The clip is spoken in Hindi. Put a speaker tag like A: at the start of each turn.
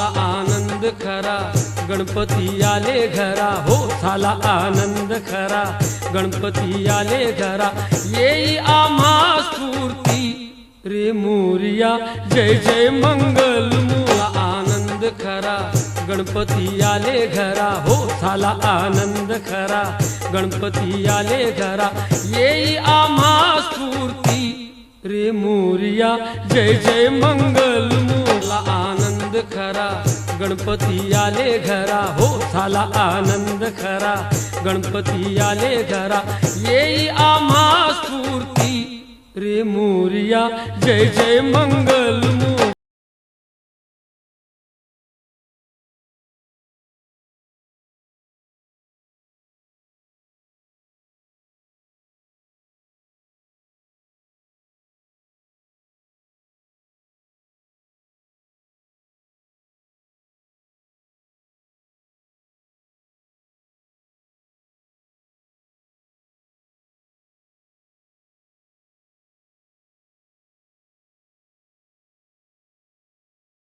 A: झाला आनंद खरा गणपती आले घरा, हो झाला आनंद खरा गणपती आले घरा, येई आम्हा स्फूर्ती, रे मोरिया, जय जय मंगल मूळा आनंद खरा गणपती आले घरा, हो झाला आनंद खरा गणपती आले घरा, येई आम्हा स्फूर्ती, रे मोरिया, जय जय मंगल मूला खरा. गणपती आले घरा. हो झाला आनंद खरा. गणपती आले घरा. येई आम्हा स्फूर्ती. रे मोरिया जय जय मंगल मूला